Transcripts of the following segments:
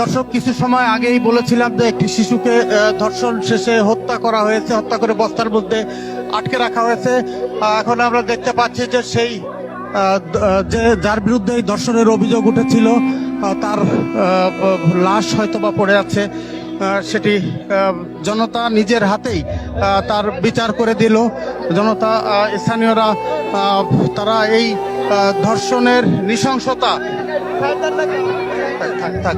দর্শক, কিছু সময় আগেই বলেছিলাম যে একটি শিশুকে ধর্ষণ শেষে হত্যা করা হয়েছে, হত্যা করে বস্তার মধ্যে আটকে রাখা হয়েছে। এখন আমরা দেখতে পাচ্ছি যে সেই যে যার বিরুদ্ধে এই ধর্ষণের অভিযোগ উঠেছিল তার লাশ হয়তো বা পড়ে আছে। সেটি জনতা নিজের হাতেই তার বিচার করে দিল। জনতা স্থানীয়রা তারা এই ধর্ষণের নৃশংসতা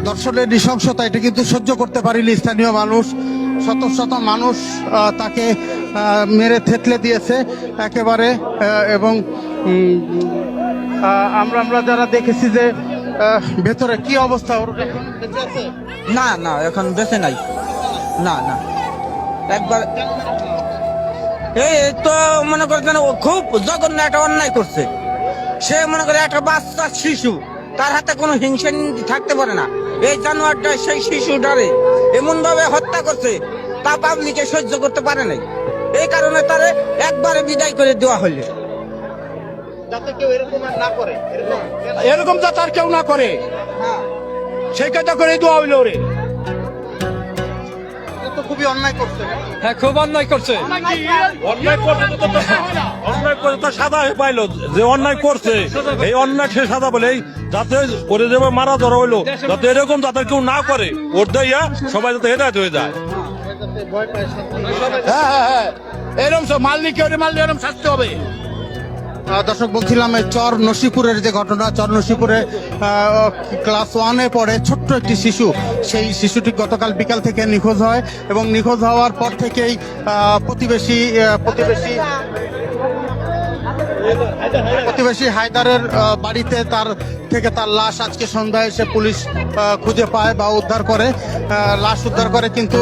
দর্শনের নৃশংসতা, এটা কিন্তু সহ্য করতে পারিনি স্থানীয় মানুষ। শত শত মানুষ তাকে মেরে থেতলে দিয়েছে একেবারে এবং আমরা আমরা যারা দেখেছি যে ভেতরে কি অবস্থা ওর? না না, এখন বেঁচে নাই। না না। একবার। এই তো মনে করছেন ও খুব জঘন্য একটা অন্যায় করছে। সে মনে করে একটা বাচ্চা শিশু তার হাতে কোনো হিংসা থাকতে পারে না। এই জানোয়ারটা সেই শিশুটারে এমন ভাবে হত্যা করছে তা পাবলিকে সহ্য করতে পারে নাই। এই কারণে তারে একবারে বিদায় করে দেওয়া হলো এরকম আর না করে এরকম এরকম যা তার কেউ না করে সেই কাজটা করে দেওয়া হইল রে এটা তো খুবই অন্যায় করছে। হ্যাঁ খুব অন্যায় করছে। অন্যায় করছে তো তো অন্যায় করছে তো সাদা হয়ে পাইলো যে অন্যায় করছে। এই অন্যায় সে সাদা বলে যাতে করে যাবে মারা ধরা হইল যাতে এরকম যাতে কেউ না করে ওর দেয়া সবাই যাতে হেদায়ত হয়ে যায়। হ্যাঁ হ্যাঁ হ্যাঁ। এরকম সব মাল্লি কেউ মাল্লি এরকম শাস্তি হবে। দর্শক, বলছিলাম চর নসিপুরের যে ঘটনা, চর নসিপুরে ক্লাস ওয়ানে পড়ে ছোট্ট একটি শিশু। সেই শিশুটি গতকাল বিকাল থেকে নিখোঁজ হয় এবং নিখোঁজ হওয়ার পর থেকেই প্রতিবেশী প্রতিবেশী প্রতিবেশী হায়দারের বাড়িতে তার থেকে তার লাশ আজকে সন্ধ্যায় এসে পুলিশ খুঁজে পায় বা উদ্ধার করে লাশ উদ্ধার করে। কিন্তু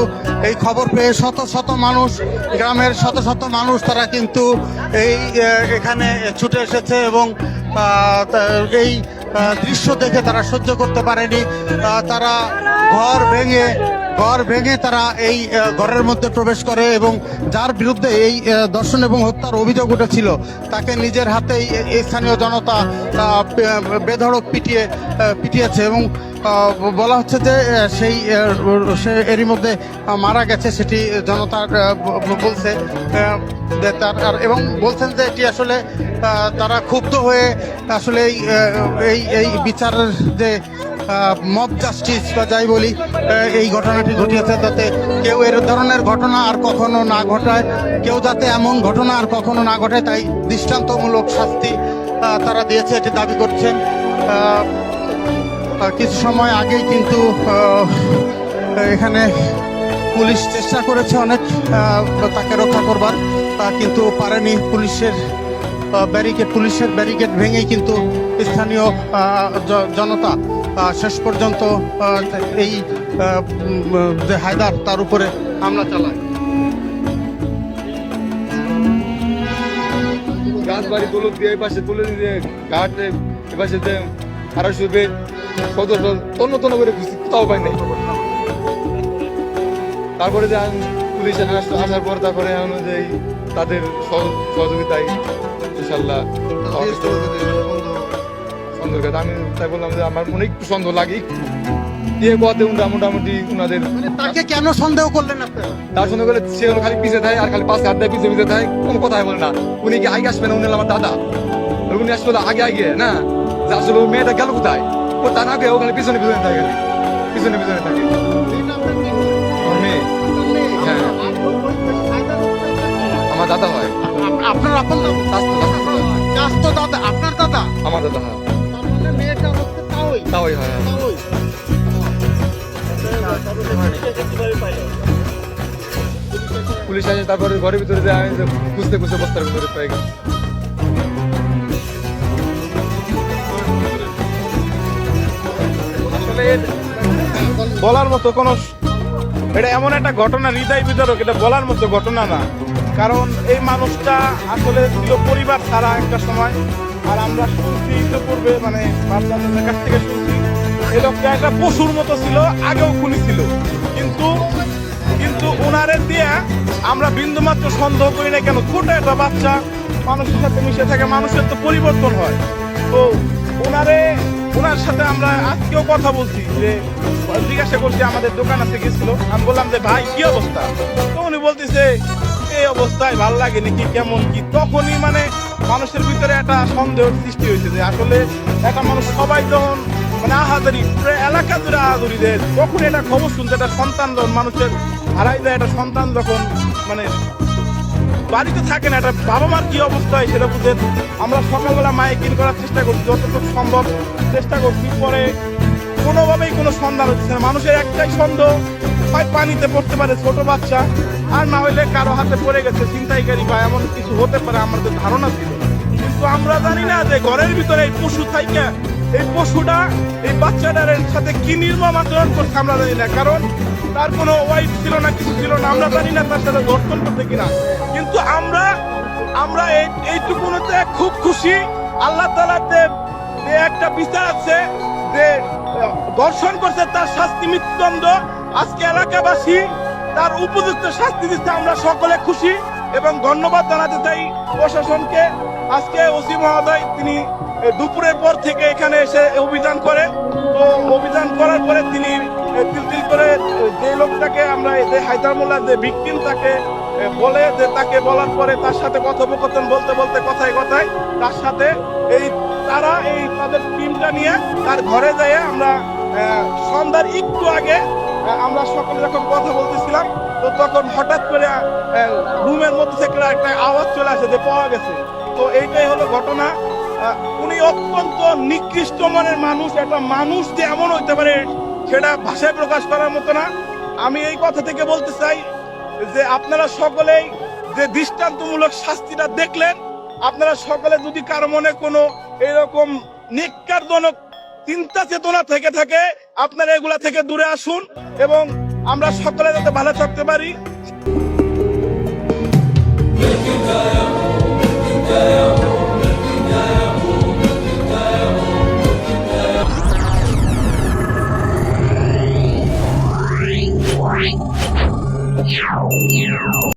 এই খবর পেয়ে শত শত মানুষ, গ্রামের শত শত মানুষ তারা কিন্তু এই এখানে ছুটে এসেছে এবং এই দৃশ্য দেখে তারা সহ্য করতে পারেনি। তারা ঘর ভেঙে ঘর ভেঙে তারা এই ঘরের মধ্যে প্রবেশ করে এবং যার বিরুদ্ধে এই দর্শন এবং হত্যার অভিযোগ উঠেছিল তাকে নিজের হাতেই এই স্থানীয় জনতা বেধড়ক পিটিয়ে পিটিয়েছে এবং বলা হচ্ছে যে সেই সে এরই মধ্যে মারা গেছে সেটি জনতা আহ, ব- ব- বলছে তার এবং বলছেন যে এটি আসলে তারা ক্ষুব্ধ হয়ে আসলে এই এই বিচারের যে মব জাস্টিস বা যাই বলি এই ঘটনাটি ঘটিয়েছে যাতে কেউ এর ধরনের ঘটনা আর কখনো না ঘটায়, কেউ যাতে এমন ঘটনা আর কখনো না ঘটায়, তাই দৃষ্টান্তমূলক শাস্তি তারা দিয়েছে, এটি দাবি করছেন। কিছু সময় আগেই কিন্তু এখানে পুলিশ চেষ্টা করেছে অনেক তাকে রক্ষা করবার কিন্তু পারেনি পুলিশের ব্যারিকেড, পুলিশের ব্যারিকেড ভেঙে কিন্তু স্থানীয় জনতা শেষ পর্যন্ত এই যে হায়দার, তার উপরে হামলা চালায়। গাছ বাড়ি তুলো দিয়ে পাশে তুলে দিয়ে ঘাটে এ পাশে যে আরও শুবে সদর তন্ন তন্ন করে খুঁজছি, কোথাও পাই নাই। তারপরে যে পুলিশ আসার পর তারপরে অনুযায়ী তাদের সহ- সহযোগিতায় ইনশাল্লাহ সন্দেহ আমি তাই বললাম যে আমার মনে একটু সন্দেহ লাগে একটু। দিয়ে কোয়াতে উনরা মোটামুটি উনাদের মানে তাকে কেন সন্দেহ করলেন আপনারা? তার সঙ্গে করে সে খালি পিছিয়ে থাকে আর খালি পাশে হাত দেয় পিছিয়ে পিছিয়ে থাকে কোনো কথাই বলে না। উনি কি আগে আসবে না উনি আমার দাদা। উনি আসবে আগে আগে না? আসলে ও মেয়েটা গেল কোথায়? ও তার আগে ও খালি পিছনে পিছনে থাকে। পিছনে পিছনে থাকে। আপ- আপনার আপন দাদা? দাদা আপনার দাদা? আমার দাদা। হয় মেয়েটা হচ্ছে তাওই তাওই হয়। তাওই পুলিশ আসে তারপরে ঘরের ভিতরে যে আমি খুঁজতে খুঁজতে বস্তার ভিতরে পেয়ে গেছি আসলে বলার মতো কোনো এটা এমন একটা ঘটনা, হৃদয় বিতরক এটা বলার মতো ঘটনা না। কারণ এই মানুষটা আসলে ছিল পরিবার ছাড়া একটা সময়, আর আমরা শুনছি ইতিপূর্বে মানে বাচ্চাদের কাছ থেকে শুনছি, এই লোকটা একটা পশুর মতো ছিল, আগেও খুনি ছিল। কিন্তু কিন্তু ওনারে দিয়ে আমরা বিন্দুমাত্র সন্দেহ করি না কেন? ছোট একটা বাচ্চা, মানুষের সাথে মিশে থাকে, মানুষের তো পরিবর্তন হয়। তো ওনারে ওনার সাথে আমরা আজকেও কথা বলছি যে, জিজ্ঞাসা করছি আমাদের দোকান আছে গেছিল আমি বললাম যে, ভাই, কি অবস্থা? তো উনি বলতেছে, এই অবস্থায় ভালো লাগে নাকি কেমন কি? তখনই মানে মানুষের ভিতরে একটা সন্দেহ সৃষ্টি হয়েছে যে, আসলে একটা মানুষ সবাই যখন মানে আহাদারি পুরো এলাকা জুড়ে আহাদারি দেয় তখন এটা খবর শুনছে, একটা সন্তান যখন মানুষের হারাই যায় একটা সন্তান যখন মানে বাড়িতে থাকে না একটা বাবা মার কি অবস্থা হয় সেটা বুঝে আমরা সকালবেলা মাইকিং করার চেষ্টা করছি যতটুকু সম্ভব চেষ্টা করছি পরে কোনোভাবেই কোনো সন্ধান হচ্ছে না। মানুষের একটাই সন্দেহ, হয় পানিতে পড়তে পারে ছোট বাচ্চা, আর না হইলে কারও হাতে পড়ে গেছে, ছিনতাইকারী বা এমন কিছু হতে পারে, আমাদের ধারণা ছিল। কিন্তু আমরা জানি না যে ঘরের ভিতরে পশু থাইকা এই পশুটা, এই বাচ্চাটার সাথে কি নির্মম আচরণ করছে আমরা জানি না। কারণ তার কোনো ওয়াইফ ছিল না, কিছু ছিল না, আমরা জানি না তার সাথে ধর্ষণ করতে কিনা। কিন্তু আমরা আমরা এই, এইটুকুনতে খুব খুশি। আল্লাহ তালাতে একটা বিচার আছে যে, ধর্ষণ করছে তার শাস্তি মৃত্যুদণ্ড। আজকে এলাকাবাসী তার উপযুক্ত শাস্তি দিচ্ছে, আমরা সকলে খুশি এবং ধন্যবাদ জানাতে চাই প্রশাসনকে। আজকে ওসি মহোদয় তিনি দুপুরের পর থেকে এখানে এসে অভিযান করে। তো অভিযান করার পরে তিনি তিল তিল করে যে লোকটাকে আমরা যে হায়দারমোল্লা যে ভিকটিম তাকে বলে যে তাকে বলার পরে তার সাথে কথোপকথন বলতে বলতে কথায় কথায় তার সাথে এই তারা, এই তাদের টিমটা নিয়ে তার ঘরে যেয়ে আমরা সন্ধ্যার একটু আগে আমরা সকলে যখন কথা বলতেছিলাম, তো তখন হঠাৎ করে রুমের মধ্যে থেকে একটা আওয়াজ চলে আসে যে পাওয়া গেছে। তো এইটাই হলো ঘটনা। উনি অত্যন্ত নিকৃষ্ট মানের মানুষ, একটা মানুষ যে এমন হইতে পারে সেটা ভাষায় প্রকাশ করার মতো না। আমি এই কথা থেকে বলতে চাই যে আপনারা সকলেই যে দৃষ্টান্তমূলক শাস্তিটা দেখলেন, আপনারা সকলে যদি কারও মনে কোনো এরকম নিকারজনক চিন্তা চেতনা থেকে থাকে, আপনারা এগুলা থেকে দূরে আসুন এবং আমরা সকলে যাতে ভালো থাকতে পারি।